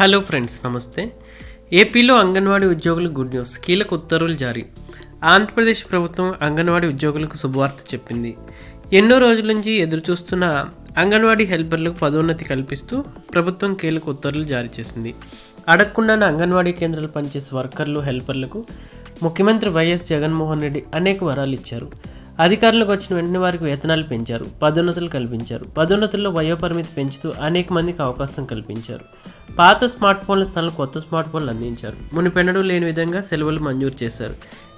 Hello friends నమస్తే. ఏపీలో అంగన్వాడీ ఉద్యోగులకు గుడ్ న్యూస్. కీలక ఉత్తర్వులు జారీ. ఆంధ్రప్రదేశ్ ప్రభుత్వం అంగన్వాడీ ఉద్యోగులకు శుభవార్త చెప్పింది. ఎన్నో రోజుల నుంచి ఎదురుచూస్తున్న అంగన్వాడీ హెల్పర్లకు పదోన్నతి కల్పిస్తూ ప్రభుత్వం కీలక ఉత్తర్వులు జారీ చేసింది. అడగకుండానే అంగన్వాడీ కేంద్రాలు పనిచేసే వర్కర్లు హెల్పర్లకు ముఖ్యమంత్రి వైఎస్ జగన్మోహన్ రెడ్డి అనేక వరాలు ఇచ్చారు. అధికారులకు వచ్చిన వెంటనే వారికి వేతనాలు పెంచారు పదోన్నతులు కల్పించారు. పదోన్నతుల్లో వయోపరిమితి పెంచుతూ అనేక మందికి అవకాశం కల్పించారు. పాత స్మార్ట్ ఫోన్ల స్థానంలో కొత్త స్మార్ట్ ఫోన్లు అందించారు. మునిపెన్నడూ లేని విధంగా సెలవులు మంజూరు చేశారు.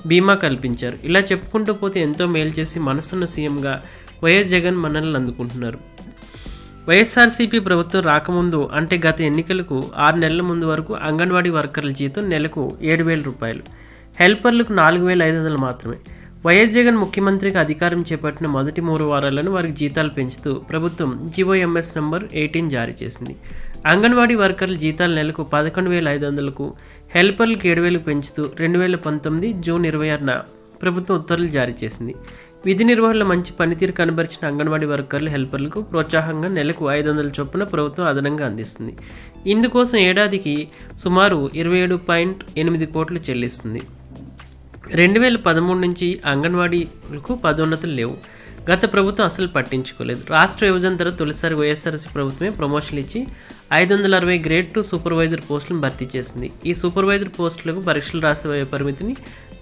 బీమా కల్పించారు. ఇలా చెప్పుకుంటూ పోతే ఎంతో మేలు చేసి మనసున్న సీఎంగా వైఎస్ జగన్ మన్ననలు అందుకుంటున్నారు. వైఎస్ఆర్సీపీ ప్రభుత్వం రాకముందు అంటే గత ఎన్నికలకు ఆరు నెలల ముందు వరకు అంగన్వాడీ వర్కర్ల జీతం నెలకు ఏడు వేల రూపాయలు. హెల్పర్లకు నాలుగు వేల ఐదు వందలు మాత్రమే. వైఎస్ జగన్ ముఖ్యమంత్రిగా అధికారం చేపట్టిన మొదటి మూడు వారాలను వారికి జీతాలు పెంచుతూ ప్రభుత్వం జీవోఎంఎస్ నంబర్ ఎయిటీన్ జారీ చేసింది. అంగన్వాడీ వర్కర్ల జీతాలు నెలకు పదకొండు వేల ఐదు వందలకు హెల్పర్లకు ఏడు వేలకు పెంచుతూ రెండు వేల పంతొమ్మిది జూన్ ఇరవై ఆరున ప్రభుత్వం ఉత్తర్వులు జారీ చేసింది. విధి నిర్వహణలో మంచి పనితీరు కనబరిచిన అంగన్వాడీ వర్కర్లు హెల్పర్లకు ప్రోత్సాహంగా నెలకు ఐదు వందల చొప్పున ప్రభుత్వం అదనంగా అందిస్తుంది. ఇందుకోసం ఏడాదికి సుమారు ఇరవై ఏడు పాయింట్ ఎనిమిది కోట్లు చెల్లిస్తుంది. రెండు వేల పదమూడు నుంచి అంగన్వాడీలకు పదోన్నతులు లేవు. గత ప్రభుత్వం అసలు పట్టించుకోలేదు. రాష్ట్ర విభజన తర్వాత తొలిసారి వైఎస్ఆర్సీ ప్రభుత్వమే ప్రమోషన్లు ఇచ్చి ఐదు వందల అరవై గ్రేడ్ టు సూపర్వైజర్ పోస్టులను భర్తీ చేసింది. ఈ సూపర్వైజర్ పోస్టులకు పరీక్షలు రాసే పరిమితిని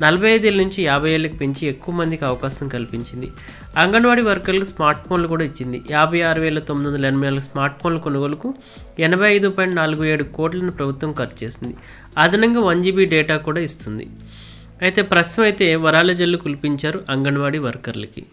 నలభై ఐదేళ్ళ నుంచి యాభై ఏళ్ళకి పెంచి ఎక్కువ మందికి అవకాశం కల్పించింది. అంగన్వాడీ వర్కర్లకు స్మార్ట్ ఫోన్లు కూడా ఇచ్చింది. యాభై ఆరు వేల తొమ్మిది వందల ఎనభై నాలుగు స్మార్ట్ ఫోన్ల కొనుగోలుకు ఎనభై ఐదు పాయింట్ నాలుగు ఏడు కోట్లను ప్రభుత్వం ఖర్చు చేసింది. అదనంగా వన్ జీబీ డేటా కూడా ఇస్తుంది. అయితే ప్రస్తుతం అయితే వరాల జల్లు కుల్పించారు అంగన్వాడీ వర్కర్లకి.